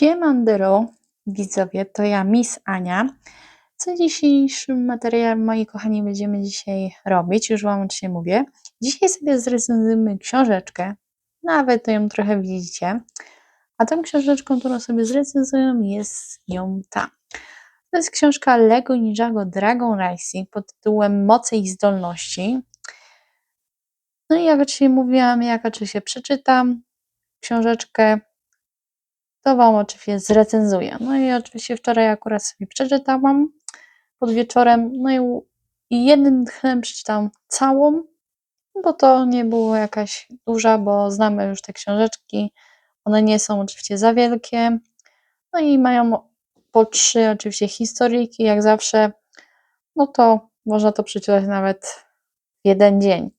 Siemandero, widzowie, to ja, Miss Ania. Co dzisiejszym materiale, moi kochani, będziemy dzisiaj robić? Już Wam dzisiaj mówię. Dzisiaj sobie zrecenzujemy książeczkę, nawet ją trochę widzicie. A tą książeczką, którą sobie zrecenzujemy, jest ją ta. To jest książka Lego Ninjago Dragon Racing pod tytułem Moce i zdolności. No i jak dzisiaj mówiłam, jak oczywiście przeczytam książeczkę, to Wam oczywiście zrecenzuję. No i oczywiście wczoraj akurat sobie przeczytałam pod wieczorem, no i, jednym tchem przeczytałam całą, bo to nie było jakaś duża, bo znamy już te książeczki, one nie są oczywiście za wielkie, no i mają po trzy oczywiście historyjki, jak zawsze, no to można to przeczytać nawet w jeden dzień,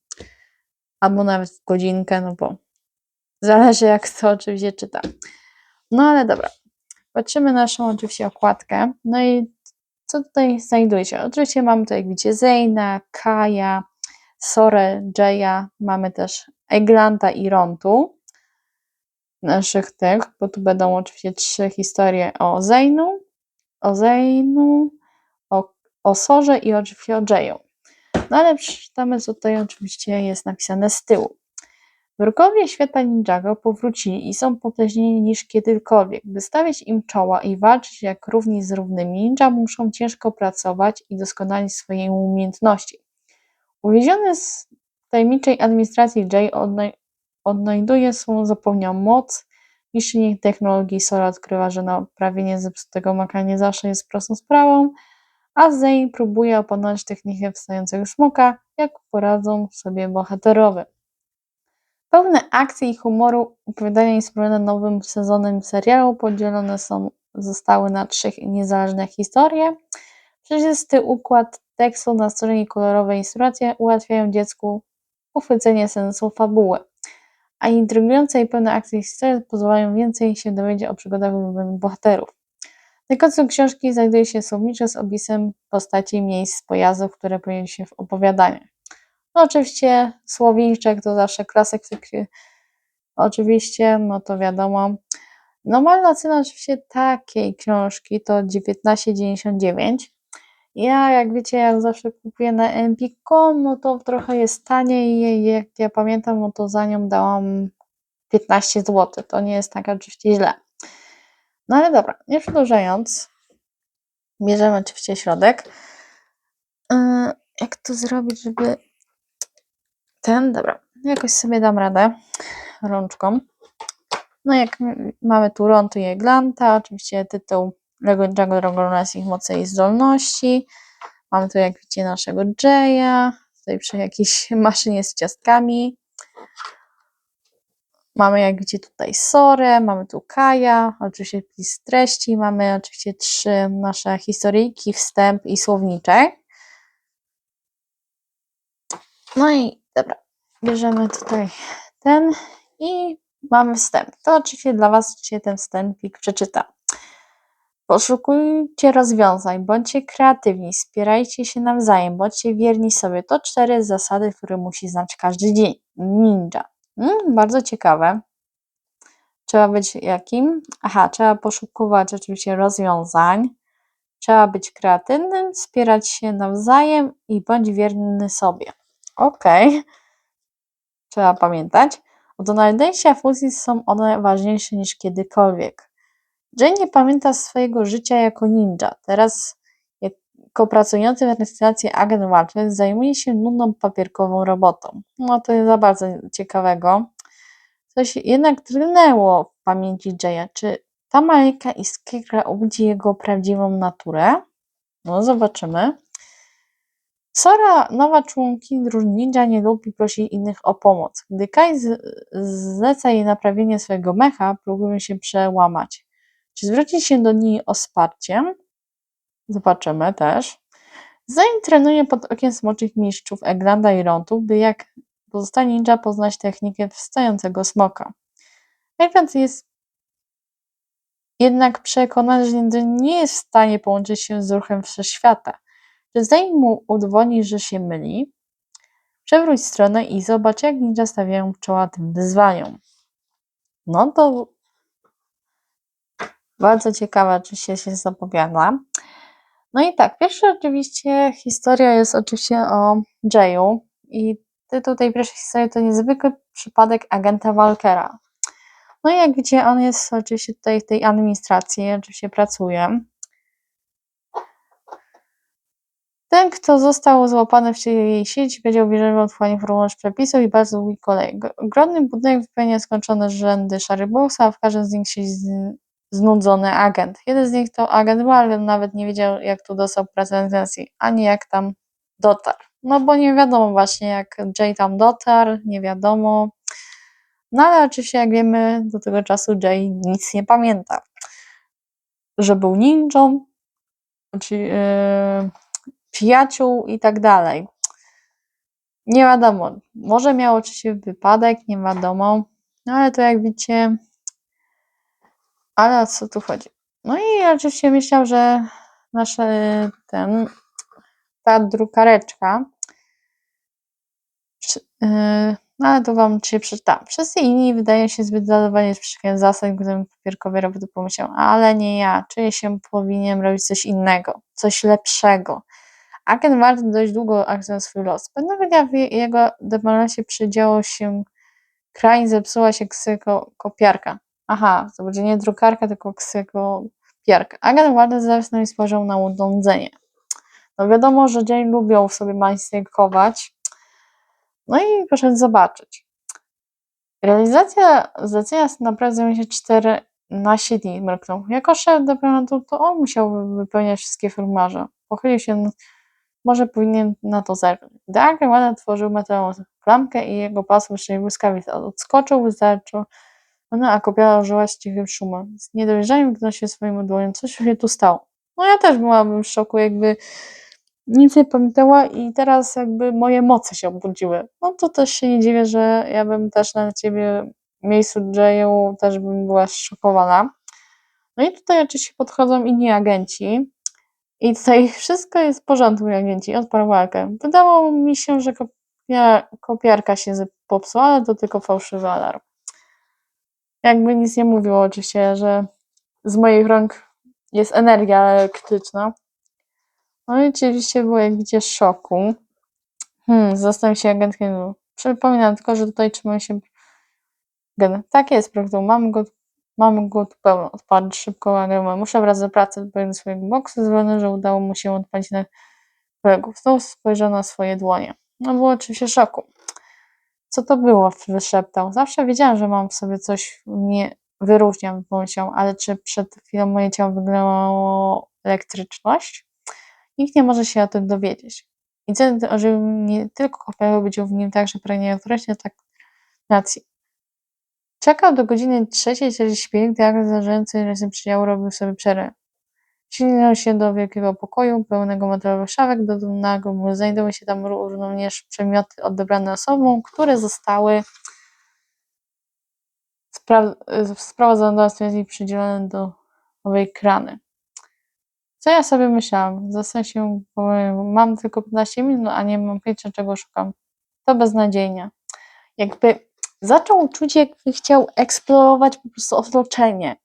albo nawet w godzinkę, no bo zależy jak to oczywiście czyta. No ale dobra, patrzymy na naszą oczywiście okładkę, no i co tutaj znajduje się? Oczywiście mamy tutaj, jak widzicie, Zeyna, Kaja, Sore, Jaya, mamy też Eglanta i Rontu, naszych tych, bo tu będą oczywiście trzy historie o Zeynu, o Zeynu, o, o Sorze i oczywiście o Jayu. No ale przeczytamy, co tutaj oczywiście jest napisane z tyłu. Wrogowie świata Ninjago powrócili i są potężniejsi niż kiedykolwiek. By stawiać im czoła i walczyć jak równi z równymi, ninja muszą ciężko pracować i doskonalić swoje umiejętności. Uwięziony z tajemniczej administracji Jay odnaj odnajduje swą zapomnianą moc, niszczenie technologii Sora odkrywa, że naprawienie zepsutego maka nie zawsze jest prostą sprawą, a Zane próbuje opanować technikę wstającego smoka, jak poradzą sobie bohaterowie. Pełne akcji i humoru opowiadania inspirowane nowym sezonem serialu podzielone są, zostały na trzech niezależne historie. Przejrzysty układ tekstu na stronie i kolorowe instrukcje ułatwiają dziecku uchwycenie sensu fabuły, a intrygujące i pełne akcji historie pozwalają więcej się dowiedzieć o przygodach ulubionych bohaterów. Na końcu książki znajduje się słownicze z opisem postaci miejsc pojazdów, które pojawiają się w opowiadaniach. No oczywiście Słowniczek to zawsze klasyk, oczywiście, no to wiadomo. Normalna cena oczywiście takiej książki to 19,99. Ja, jak wiecie, jak zawsze kupuję na Empiko, no to trochę jest taniej. Jak ja pamiętam, no to za nią dałam 15 zł. To nie jest tak oczywiście źle. No ale dobra, nie przedłużając, bierzemy oczywiście środek. Yy, jak to zrobić, żeby ten, dobra, jakoś sobie dam radę rączką. No jak mamy tu Rontu i Eglanta, oczywiście tytuł Lego Dragon Dragon ich mocy i zdolności. Mamy tu jak widzicie naszego Jaya, tutaj przy jakiejś maszynie z ciastkami. Mamy jak widzicie tutaj Sorę, mamy tu Kaja, oczywiście z treści, mamy oczywiście trzy nasze historyjki, wstęp i słowniczek. No i Dobra, bierzemy tutaj ten i mamy wstęp. To oczywiście dla Was się ten wstępik przeczyta. Poszukujcie rozwiązań, bądźcie kreatywni, wspierajcie się nawzajem, bądźcie wierni sobie. To cztery zasady, które musi znać każdy dzień. Ninja. Mm, bardzo ciekawe. Trzeba być jakim? Aha, trzeba poszukiwać oczywiście rozwiązań. Trzeba być kreatywnym, wspierać się nawzajem i bądź wierny sobie. Okej. Okay. Trzeba pamiętać. Od odnalezienia fuzji są one ważniejsze niż kiedykolwiek. Jane nie pamięta swojego życia jako ninja. Teraz, jako pracujący w administracji agent Walters, zajmuje się nudną papierkową robotą. No to jest za bardzo ciekawego. Coś jednak trynęło w pamięci Jaya. Czy ta maleńka iskra obudzi jego prawdziwą naturę? No, zobaczymy. Sora, nowa członkini ninja, nie lubi prosić innych o pomoc. Gdy Kai zleca jej naprawienie swojego mecha, próbują się przełamać. Czy zwrócić się do niej o wsparcie? Zobaczymy też. Zanim trenuje pod okiem smoczych mistrzów Eglanda i Rontu, by jak pozostali ninja poznać technikę wstającego smoka. Egland jest jednak przekonany, że nie jest w stanie połączyć się z ruchem wszechświata. Czy zanim mu udowodni, że się myli, przewróć stronę i zobacz, jak ninja stawiają czoła tym wyzwaniom. No to Bardzo ciekawa oczywiście się zapowiada. No i tak, pierwsza oczywiście historia jest oczywiście o Jayu i tytuł tej pierwszej historii to niezwykły przypadek agenta Walkera. No i jak widzicie, on jest oczywiście tutaj w tej administracji, oczywiście pracuje. Ten, kto został złapany w jej sieci, będzie obwierzony w formularz przepisów i bardzo długi kolej. Ogromny budynek wypełnia skończone rzędy szarych a w każdym z nich siedzi znudzony agent. Jeden z nich to agent ale nawet nie wiedział, jak tu dostał pracę agencji, ani jak tam dotarł. No bo nie wiadomo właśnie, jak Jay tam dotarł, nie wiadomo. No ale oczywiście, jak wiemy, do tego czasu Jay nic nie pamięta. Że był ninją, czy yy, przyjaciół i tak dalej. Nie wiadomo. Może miał oczywiście wypadek, nie wiadomo. No ale to jak widzicie, ale o co tu chodzi? No i oczywiście myślał, że nasza ten, ta drukareczka, yy, no ale to wam dzisiaj przeczytam. Wszyscy inni wydają się zbyt zadowoleni z przestrzegania zasad, gdybym papierkowy robot pomyślał, ale nie ja, czuję się powinien robić coś innego, coś lepszego. Agent Martin dość długo akcjonował swój los. Pewnego dnia w jego dependencji przydziało się krań, zepsuła się ksykopiarka. Aha, to będzie nie drukarka, tylko ksykopiarka. Agent zasnął i spojrzał na urządzenie. No wiadomo, że Jane lubią sobie majsterkować, no i proszę zobaczyć. Realizacja zlecenia naprawdę zajmie się 14 dni, mruknął. Jako szef departamentu to on musiał wypełniać wszystkie formularze. Pochylił się, może powinien na to zerknąć. Gdy Agrawada otworzył metalową klamkę i jego pas wyszedł błyskawicy. Odskoczył, wystarczył. Ona, a kobieta żyła z cichym szumem. Z niedowierzaniem się swoim dłonią. Coś się tu stało. No ja też byłabym w szoku, jakby nic nie pamiętała i teraz jakby moje moce się obudziły. No to też się nie dziwię, że ja bym też na ciebie miejscu Jayu też bym była zszokowana. No i tutaj oczywiście podchodzą inni agenci i tutaj wszystko jest w porządku, agenci, odparł walkę. Wydawało mi się, że kopia, kopiarka się popsuła, ale to tylko fałszywy alarm. Jakby nic nie mówiło oczywiście, że z moich rąk jest energia elektryczna, no i oczywiście było jak widzicie szoku. Hmm, został się agentkiem. Przypominam tylko, że tutaj trzymają się gen. Tak jest, prawdą. Mamy go, mamy go tu pełno. Odpadł szybko, ale muszę wracać do pracy do swojego boksu. Zwolony, że udało mu się odpalić na kolegów. Znowu spojrzał na swoje dłonie. No było oczywiście szoku. Co to było? Wyszeptał. Zawsze wiedziałam, że mam w sobie coś, nie wyróżniam, pomyślał, ale czy przed chwilą moje ciało wyglądało elektryczność? Nikt nie może się o tym dowiedzieć. Incydent ożywił nie tylko kopiały, budził w nim także pragnienie autorytetu, tak nacji. Czekał do godziny trzeciej, śpi, gdy jak zarządcy razem przydziału robił sobie przerwę. Silnął się do wielkiego pokoju, pełnego metalowych szafek, do dumnego znajdowały się tam również przedmioty odebrane osobom, które zostały spra sprowadzone do i przydzielone do nowej krany. Co ja sobie myślałam? Zastanawiam się, mam tylko 15 minut, a nie mam pojęcia, czego szukam. To beznadziejnie. Jakby zaczął czuć, jakby chciał eksplorować po prostu otoczenie.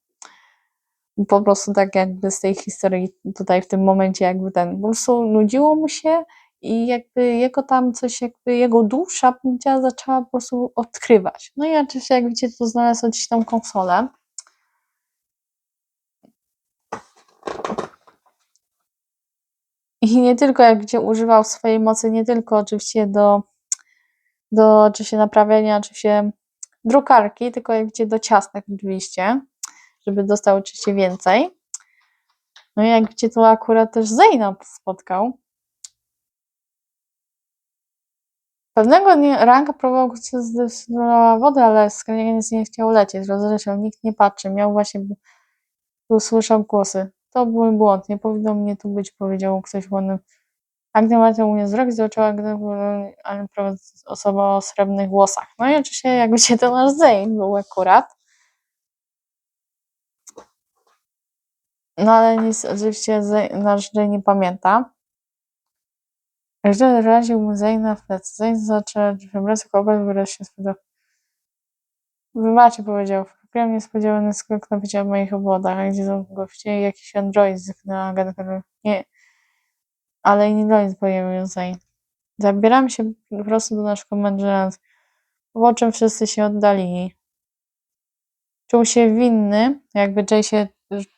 Po prostu tak jakby z tej historii tutaj w tym momencie jakby ten, po prostu nudziło mu się i jakby jego tam coś, jakby jego dusza zaczęła po prostu odkrywać. No i oczywiście jak widzicie, to znalazł gdzieś tam konsolę. I nie tylko jak gdzie używał swojej mocy, nie tylko oczywiście do, do oczywiście naprawiania oczywiście drukarki, tylko jak gdzie do ciastek oczywiście, żeby dostał oczywiście więcej. No i jak gdzie to akurat też Zeyna spotkał. Pewnego dnia Ranka próbował zdecydowała wodę, ale nic nie chciał lecieć. Rozrzeszał, nikt nie patrzy. Miał właśnie, usłyszał głosy. To był błąd, nie powinno mnie tu być, powiedział ktoś ładnym. Marta u mnie wzrok zaczęła ale osoba o srebrnych włosach. No i oczywiście jakby się to nasz Zane był akurat. No ale nic oczywiście nasz Zane nie pamięta. Gdy raził mu Zane w plecy. Zane zaczął wyobrazić kogoś, wyraźnie spytał. Wybaczy, powiedział Kupiłam niespodziewany skok na bycie w moich obwodach, gdzie są goście i jakiś android zniknął agendę. Nie, ale inni android pojawił się. Zabieram się po prostu do naszego menedżera, po czym wszyscy się oddalili. Czuł się winny, jakby Jay się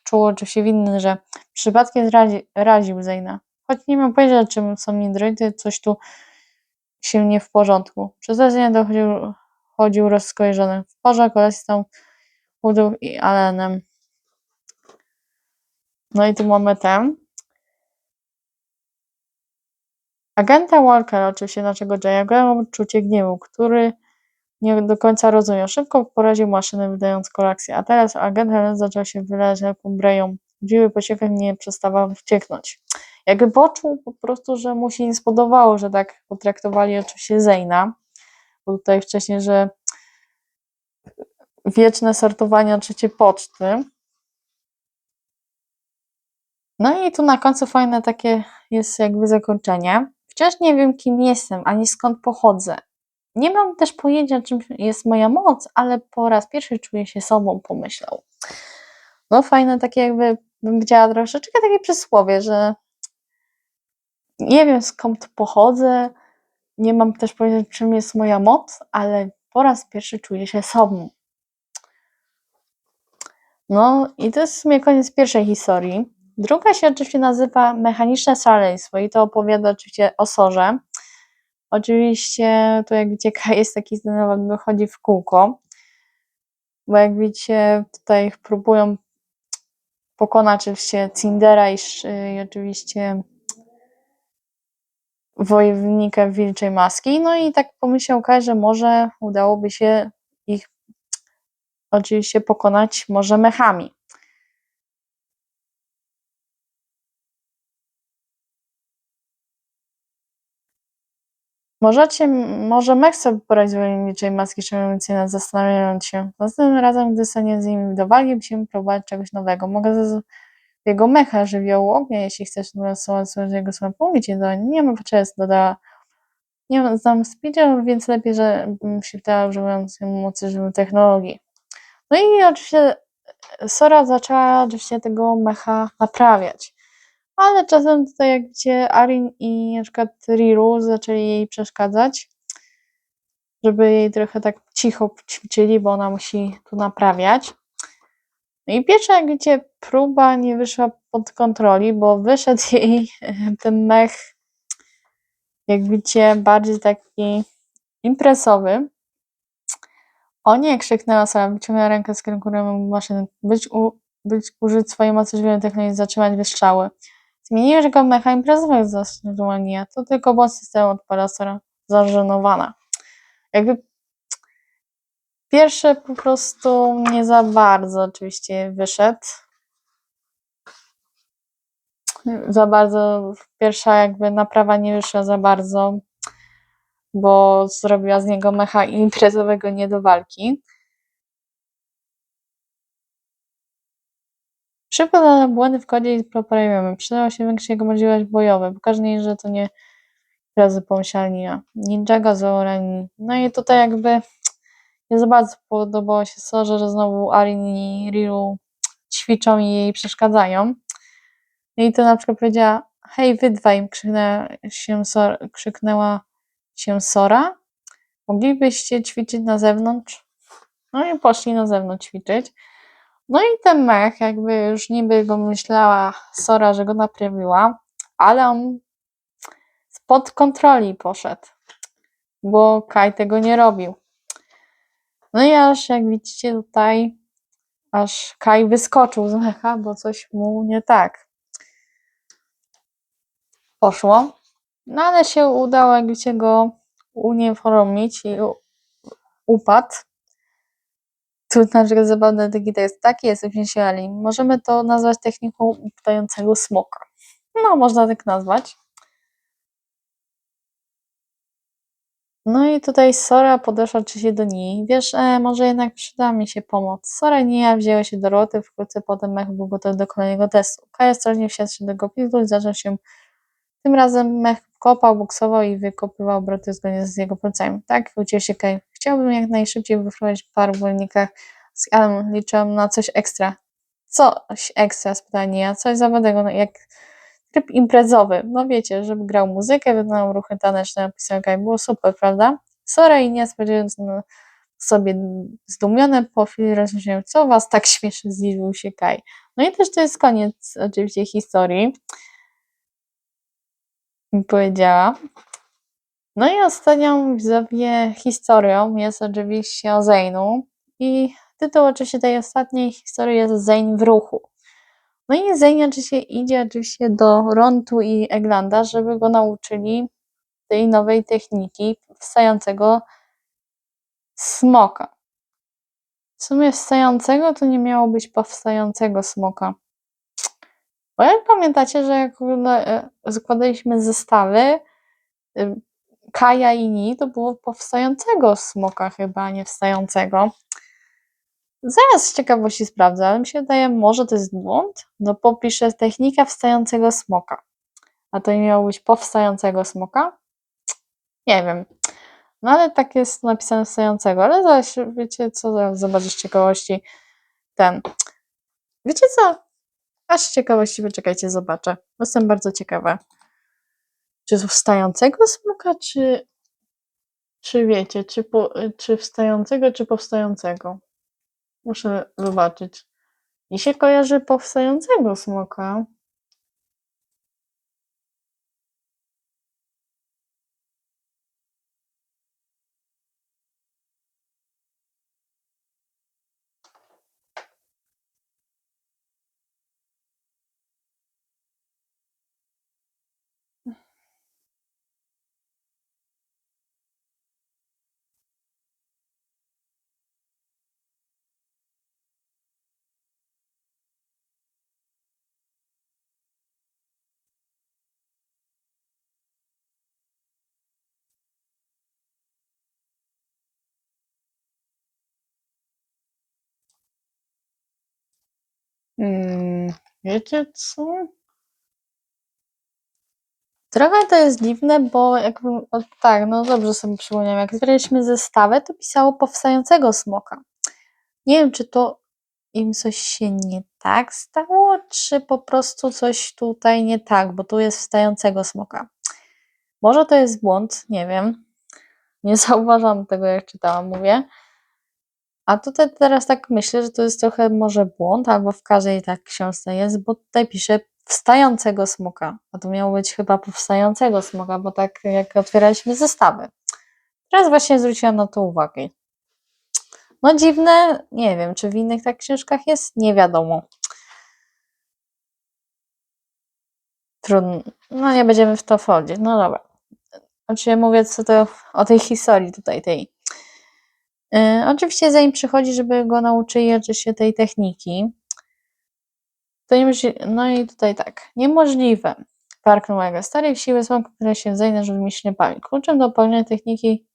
czuł się winny, że przypadkiem zrazi, raził Zayna. Choć nie mam pojęcia, czym są androidy, coś tu się nie w porządku. Przez Zayna dochodził chodził rozkojarzony. W porze kolesi z Woodów i Allenem. No i tu mamy ten. Agenta Walker oczywiście naszego Jaya miał uczucie gniewu, który nie do końca rozumiał. Szybko poraził maszynę, wydając kolekcję, a teraz agent Helen zaczął się wylać lekką breją. Dziwy pociechem nie przestawał wcieknąć. Jakby poczuł po prostu, że mu się nie spodobało, że tak potraktowali oczywiście Zeyna, bo tutaj wcześniej, że wieczne sortowanie oczywiście poczty. No i tu na końcu fajne takie jest jakby zakończenie. Wciąż nie wiem, kim jestem, ani skąd pochodzę. Nie mam też pojęcia, czym jest moja moc, ale po raz pierwszy czuję się sobą, pomyślał. No fajne takie jakby, bym powiedziała troszeczkę takie przysłowie, że nie wiem skąd pochodzę, nie mam też pojęcia, czym jest moja moc, ale po raz pierwszy czuję się sobą. No i to jest w sumie koniec pierwszej historii. Druga się oczywiście nazywa Mechaniczne Szaleństwo i to opowiada oczywiście o Sorze. Oczywiście tu jak widzicie Kai jest taki zdenerwowany, chodzi w kółko, bo jak widzicie tutaj próbują pokonać oczywiście Cindera i, i oczywiście wojownika Wilczej Maski, no i tak pomyślał Kai, że może udałoby się ich oczywiście pokonać może mechami. Możecie, może mech sobie poradzić wojowniczej maski szaleńcy zastanawiając się. Następnym razem, gdy stanie z nimi dowali, musimy próbować czegoś nowego. Mogę z jego mecha żywiołu ognia, jeśli chcesz narysować jego słowa pomówić do nie ma potrzeby, dodała. Nie znam speeder, więc lepiej, żebym się wdała używając mocy żywej technologii. No i oczywiście Sora zaczęła oczywiście tego mecha naprawiać ale czasem tutaj jak widzicie Arin i na przykład Riru zaczęli jej przeszkadzać, żeby jej trochę tak cicho ćwiczyli, bo ona musi tu naprawiać. No i pierwsza, jak widzicie, próba nie wyszła pod kontroli, bo wyszedł jej ten mech, jak widzicie, bardziej taki impresowy. O nie, krzyknęła sama, wyciągnęła rękę z kierunku maszyny. Być, u, być użyć swojej mocy żywiołowej technologii, zatrzymać wystrzały. Zmieniłeś go mecha imprezowych zastosowania, to tylko błąd systemu od parasora zażenowana. Jakby pierwszy po prostu nie za bardzo oczywiście wyszedł. Za bardzo, pierwsza jakby naprawa nie wyszła za bardzo, bo zrobiła z niego mecha imprezowego nie do walki. Szybko na błędy w kodzie i poprawiamy. Przydała się większa jego możliwość bojowa. Pokażę że to nie razy pomyślenia. Ninjago zaorani. No i tutaj jakby nie za bardzo podobało się Sorze, że znowu Arin i Riru ćwiczą i jej przeszkadzają. No I to na przykład powiedziała, hej wy dwaj, krzyknęła się, krzyknęła się Sora. Moglibyście ćwiczyć na zewnątrz? No i poszli na zewnątrz ćwiczyć. No i ten mech, jakby już niby go myślała Sora, że go naprawiła, ale on spod kontroli poszedł, bo Kai tego nie robił. No i aż jak widzicie tutaj, aż Kai wyskoczył z mecha, bo coś mu nie tak poszło. No ale się udało, jak widzicie, go unieformić i upadł. Tu na przykład zabawne taki jest taki jest uśmieszali. Możemy to nazwać techniką upadającego smoka. No, można tak nazwać. No i tutaj Sora podeszła oczywiście do niej. Wiesz, e, może jednak przyda mi się pomoc. Sora nie ja wzięła się do roty, wkrótce potem mech był gotowy do kolejnego testu. Kaja ostrożnie wsiadł się do go pizdu i zaczął się tym razem mech kopał, boksował i wykopywał obroty zgodnie z jego plecami. Tak, wrócił się Kaj. Chciałbym jak najszybciej wyfrować par w wolnikach z Adam liczyłam na coś ekstra. Coś ekstra, spytanie ja, coś zawodnego, no jak tryb imprezowy. No wiecie, żeby grał muzykę, wykonał ruchy taneczne, napisał ok, było super, prawda? Sorry i nie spodziewając no, sobie zdumione po chwili rozmyślałem, co was tak śmieszy, zdziwił się Kaj. No i też to jest koniec oczywiście historii. Powiedziała. No i ostatnią widzowie historią jest oczywiście o Zeynu i tytuł oczywiście tej ostatniej historii jest Zeyn w ruchu. No i Zeyn oczywiście idzie oczywiście do Rontu i Eglanda, żeby go nauczyli tej nowej techniki wstającego smoka. W sumie wstającego to nie miało być powstającego smoka. Bo jak pamiętacie, że jak e, zakładaliśmy zestawy y, Kaja i Ni, to było powstającego smoka chyba, nie wstającego. Zaraz z ciekawości sprawdzę, ale mi się wydaje, może to jest błąd. No popiszę technika wstającego smoka. A to nie miało być powstającego smoka? Nie wiem. No ale tak jest napisane wstającego, ale zaraz, wiecie co, zaraz zobaczysz z ciekawości ten. Wiecie co? Aż z ciekawości, wyczekajcie, zobaczę. Jestem bardzo ciekawa. Czy wstającego smoka, czy, czy wiecie, czy, po, czy wstającego, czy powstającego? Muszę zobaczyć. Mi się kojarzy powstającego smoka. Hmm, wiecie co? Trochę to jest dziwne, bo jakby, o, tak, no dobrze sobie przypomniałam, jak zbieraliśmy zestawę, to pisało powstającego smoka. Nie wiem, czy to im coś się nie tak stało, czy po prostu coś tutaj nie tak, bo tu jest wstającego smoka. Może to jest błąd, nie wiem. Nie zauważam tego, jak czytałam, mówię. A tutaj teraz tak myślę, że to jest trochę może błąd, albo w każdej tak książce jest, bo tutaj pisze wstającego smoka, a to miało być chyba powstającego smoka, bo tak jak otwieraliśmy zestawy. Teraz właśnie zwróciłam na to uwagę. No dziwne, nie wiem, czy w innych tak książkach jest, nie wiadomo. Trudno, no nie będziemy w to wchodzić, no dobra. Oczywiście mówię co to o tej historii tutaj, tej. Yy, oczywiście zanim przychodzi, żeby go nauczyli oczywiście tej techniki, to no i tutaj tak, niemożliwe. Parknął jego stary siły są, które się żeby mieć nie pamięć. Kluczem do pełnej techniki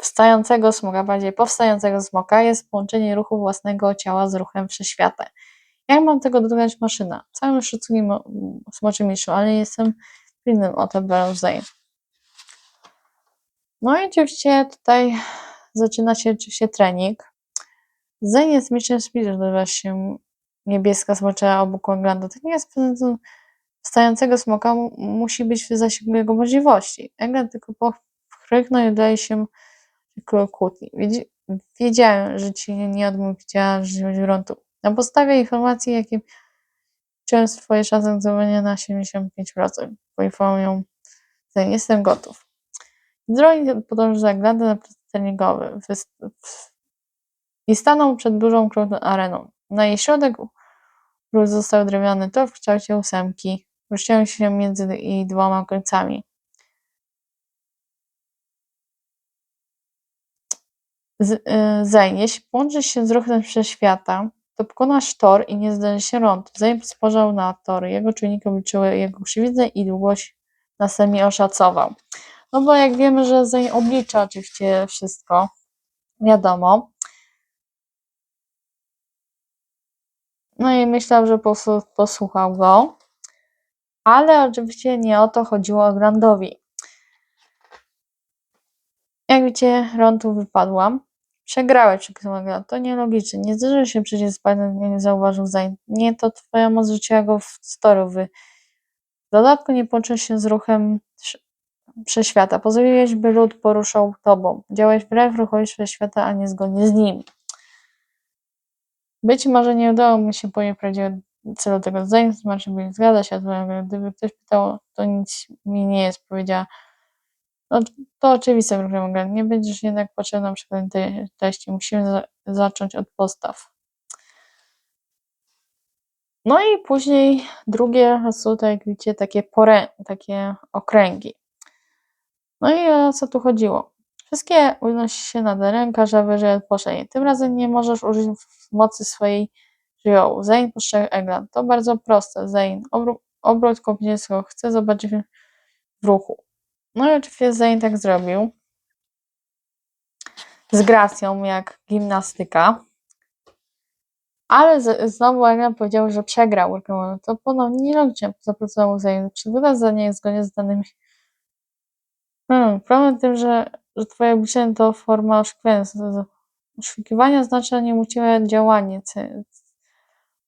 wstającego smoka, bardziej powstającego smoka jest połączenie ruchu własnego ciała z ruchem wszechświata. Jak mam tego dokonać maszyna? Całym szacunkiem smoczym miszu, ale jestem pilnym o to Browsey. No i oczywiście tutaj zaczyna się oczywiście trening. Zen jest mistrzem speed, nazywa się niebieska smoczęła obok ogląda. To nie jest wstającego smoka musi być w zasięgu jego możliwości. England tylko pochryknął i udaje się kłótni. Wiedziałem, że ci nie że chodzi gruntu. Na podstawie informacji, jakie wziąłem swoje szanse zdobywania na 75%. Poinformują, że jestem gotów. Drogi podąży zagląda na plac treningowy i stanął przed dużą królową areną. Na jej środek został drewniany tor w kształcie ósemki. Rozciął się między jej dwoma końcami. Z, yy, jeśli połączysz się z ruchem wszechświata, to pokonasz tor i nie zdarzy się rąd. Zanim spojrzał na tory, jego czujniki obliczyły jego krzywiznę i długość następnie oszacował. No bo jak wiemy, że Zayn oblicza oczywiście wszystko, wiadomo. No i myślał, że posłuchał go, ale oczywiście nie o to chodziło Grandowi. Jak widzicie, Ron tu wypadła. Przegrałeś przykryła To nielogiczne. Nie zdążył się przecież spać, nie zauważył zań. Nie, to twoja moc rzuciła go w storowy. W dodatku nie połączyłeś się z ruchem wszechświata. Pozwoliłeś, by lud poruszał tobą. Działałeś wbrew ruchowi wszechświata, a nie zgodnie z nim. Być może nie udało mi się pojąć prawdziwego celu tego zdania, to znaczy, by zgadza się, ale gdyby ktoś pytał, to nic mi nie jest, powiedziała. No, to oczywiste, mogę. Nie będziesz jednak potrzebna przykład tej treści. Musimy za zacząć od postaw. No i później drugie tutaj, jak widzicie, takie, porę, takie okręgi. No i o co tu chodziło? Wszystkie unosi się nad ręka, że wyżej od poszczenie. Tym razem nie możesz użyć mocy swojej żywiołu. Zain postrzegł Eglan. To bardzo proste. Zain. Obró obrót kopnieckiego. Chcę zobaczyć w ruchu. No i oczywiście Zain tak zrobił. Z gracją, jak gimnastyka. Ale z, znowu Eglan powiedział, że przegrał. To ponownie nielogicznie zaproponował Zain. Wyda zdanie jest zgodnie z danymi Hmm, problem w tym, że, że twoje obliczenie to forma sekwencji. Oszukiwanie oznacza nieuczciwe działanie,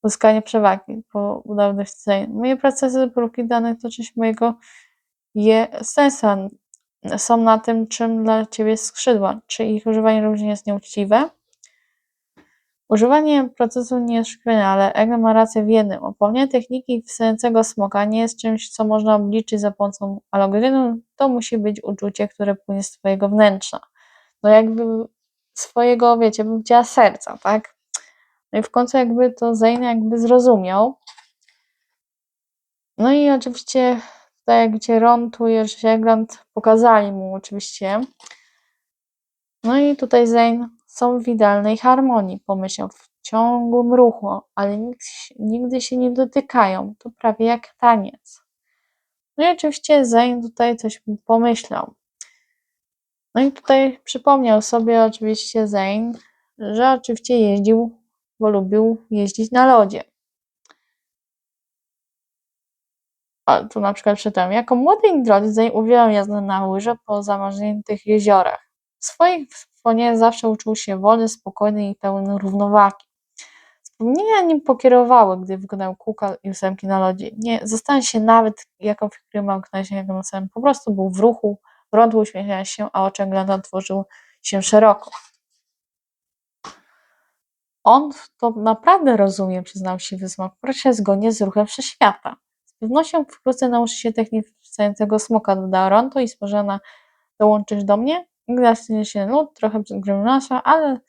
uzyskanie przewagi po udawnych scenie. Moje procesy próbki danych to część mojego je sensa są na tym, czym dla ciebie skrzydła. Czy ich używanie również jest nieuczciwe? Używanie procesu nie jest szkolenia, ale Egel ma rację w jednym. Opomnienie techniki wstającego smoka nie jest czymś, co można obliczyć za pomocą algorytmu. To musi być uczucie, które płynie z twojego wnętrza. No jakby swojego, wiecie, bym chciała serca, tak? No i w końcu jakby to Zane jakby zrozumiał. No i oczywiście tutaj jak widzicie Ron tu i Egland pokazali mu oczywiście. No i tutaj Zane są w idealnej harmonii, pomyślał, w ciągłym ruchu, ale nigdy się nie dotykają. To prawie jak taniec. No i oczywiście Zane tutaj coś pomyślał. No i tutaj przypomniał sobie oczywiście Zane, że oczywiście jeździł, bo lubił jeździć na lodzie. A tu na przykład czytam, jako młody Indroid Zane uwielbiał jazdę na łyżę po zamarzniętych jeziorach. W swoich wspomnieniach zawsze uczył się wolny, spokojny i pełny równowagi. Wspomnienia nim pokierowały, gdy wykonał kółka i ósemki na lodzie. Nie zastanawiał się nawet, jaką figurę ma określić jego nosem. Po prostu był w ruchu, Brąd uśmiechał się, a oczy Glenda otworzył się szeroko. On to naprawdę rozumie, przyznał się wysmak. Proszę zgodnie z ruchem wszechświata. Z pewnością wkrótce nauczy się technik wstającego smoka, dodała Ronto i spożona dołączysz do mnie? Ignacy się lód, trochę grymnasa, ale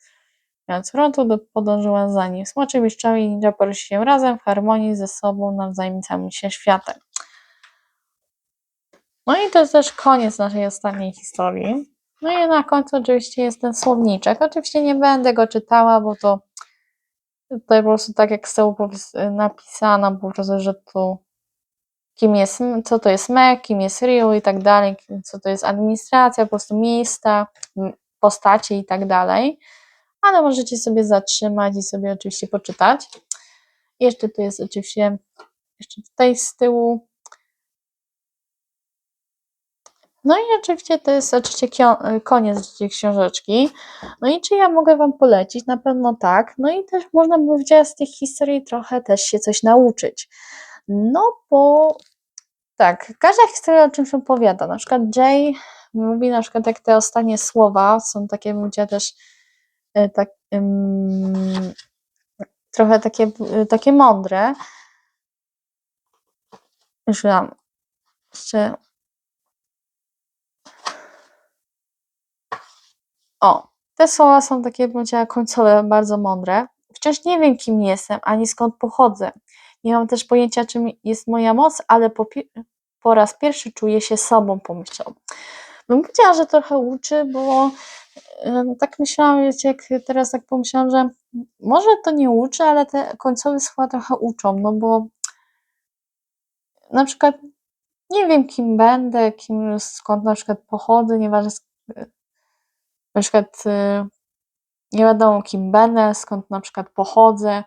mając Ronto, podążyła za nim. Smoczy, mistrzowie i ninja poruszyli się razem w harmonii ze sobą nawzajem całym się światem. No i to jest też koniec naszej ostatniej historii. No i na końcu oczywiście jest ten słowniczek. Oczywiście nie będę go czytała, bo to tutaj po prostu tak jak z tyłu napisano, po prostu, że tu kim jest, co to jest MEC, kim jest RIO i tak dalej, co to jest administracja, po prostu miejsca, postacie i tak dalej. Ale możecie sobie zatrzymać i sobie oczywiście poczytać. Jeszcze tu jest oczywiście, jeszcze tutaj z tyłu no i oczywiście to jest oczywiście koniec tej książeczki. No i czy ja mogę Wam polecić? Na pewno tak. No i też można by powiedzieć z tych historii trochę też się coś nauczyć. No bo tak, każda historia o czymś opowiada. Na przykład Jay mówi na przykład jak te ostatnie słowa są takie, mówię też e, tak, um, trochę takie, takie mądre. Już mam jeszcze O, te słowa są takie, bym powiedziała, końcowe, bardzo mądre. Wciąż nie wiem, kim jestem, ani skąd pochodzę. Nie mam też pojęcia, czym jest moja moc, ale po, po raz pierwszy czuję się sobą, pomyślał. Bym powiedziała, że trochę uczy, bo tak myślałam, wiecie, jak teraz tak pomyślałam, że może to nie uczy, ale te końcowe słowa trochę uczą, no bo na przykład nie wiem, kim będę, kim, skąd na przykład pochodzę, nieważne na przykład y, nie wiadomo kim będę, skąd na przykład pochodzę,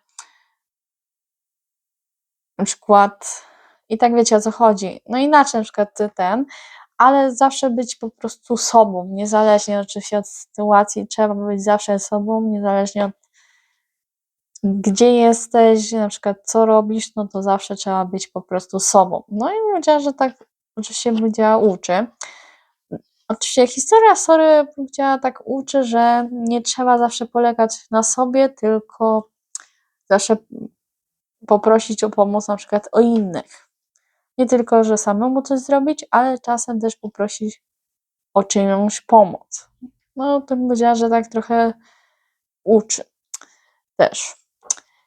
na przykład i tak wiecie o co chodzi. No inaczej na przykład ten, ale zawsze być po prostu sobą, niezależnie oczywiście od sytuacji, trzeba być zawsze sobą, niezależnie od gdzie jesteś, na przykład co robisz, no to zawsze trzeba być po prostu sobą. No i powiedziała, że tak oczywiście powiedziała uczy. Oczywiście historia Sory powiedziała tak uczy, że nie trzeba zawsze polegać na sobie, tylko zawsze poprosić o pomoc na przykład o innych. Nie tylko, że samemu coś zrobić, ale czasem też poprosić o czyjąś pomoc. No to bym powiedziała, że tak trochę uczy też.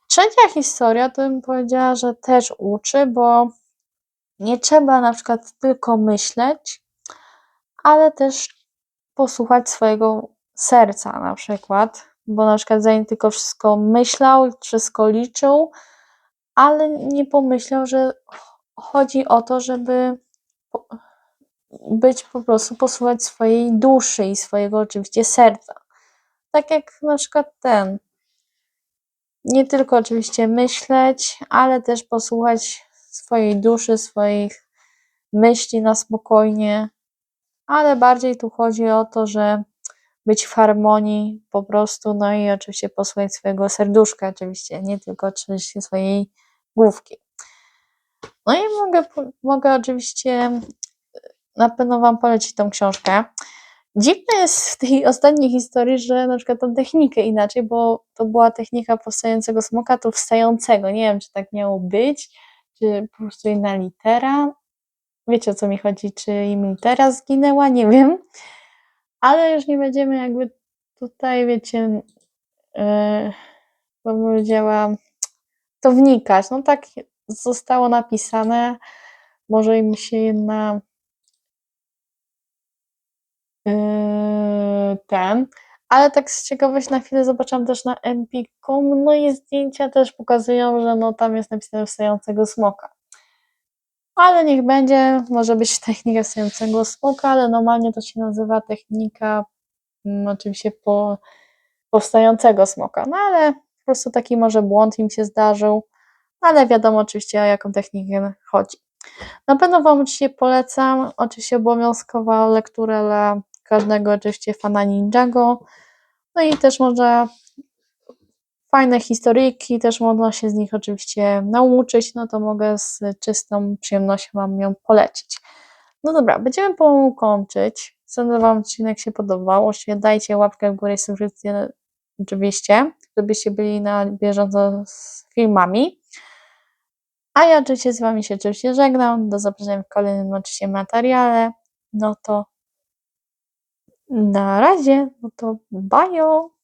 Trzecia historia to bym powiedziała, że też uczy, bo nie trzeba na przykład tylko myśleć, ale też posłuchać swojego serca na przykład, bo na przykład zanim tylko wszystko myślał, wszystko liczył, ale nie pomyślał, że chodzi o to, żeby być po prostu, posłuchać swojej duszy i swojego oczywiście serca. Tak jak na przykład ten. Nie tylko oczywiście myśleć, ale też posłuchać swojej duszy, swoich myśli na spokojnie, ale bardziej tu chodzi o to, że być w harmonii po prostu, no i oczywiście posłuchać swojego serduszka, oczywiście, nie tylko oczywiście swojej główki. No i mogę, mogę oczywiście na pewno Wam polecić tą książkę. Dziwne jest w tej ostatniej historii, że na przykład tą technikę inaczej, bo to była technika powstającego smoka, to wstającego. Nie wiem, czy tak miało być, czy po prostu inna litera. Wiecie o co mi chodzi, czy im litera zginęła, nie wiem. Ale już nie będziemy jakby tutaj, wiecie, yy, powiedziała, to wnikać. No tak zostało napisane. Może im się jedna Yy, ten, ale tak z ciekawości na chwilę zobaczyłam też na Empicom, no i zdjęcia też pokazują, że no tam jest napisane wstającego smoka. Ale niech będzie, może być technika wstającego smoka, ale normalnie to się nazywa technika mm, oczywiście po, powstającego smoka, no ale po prostu taki może błąd im się zdarzył, ale wiadomo oczywiście o jaką technikę chodzi. Na pewno Wam oczywiście polecam, oczywiście obowiązkowa lektura dla każdego oczywiście fana Ninjago. No i też można fajne historyjki, też można się z nich oczywiście nauczyć, no to mogę z czystą przyjemnością Wam ją polecić. No dobra, będziemy pomału kończyć. Sądzę Wam odcinek się podobał. Oczywiście dajcie łapkę w górę i subskrypcję oczywiście, żebyście byli na bieżąco z filmami. A ja oczywiście z Wami się oczywiście żegnam. Do zobaczenia w kolejnym oczywiście materiale. No to na razie, no to bajo!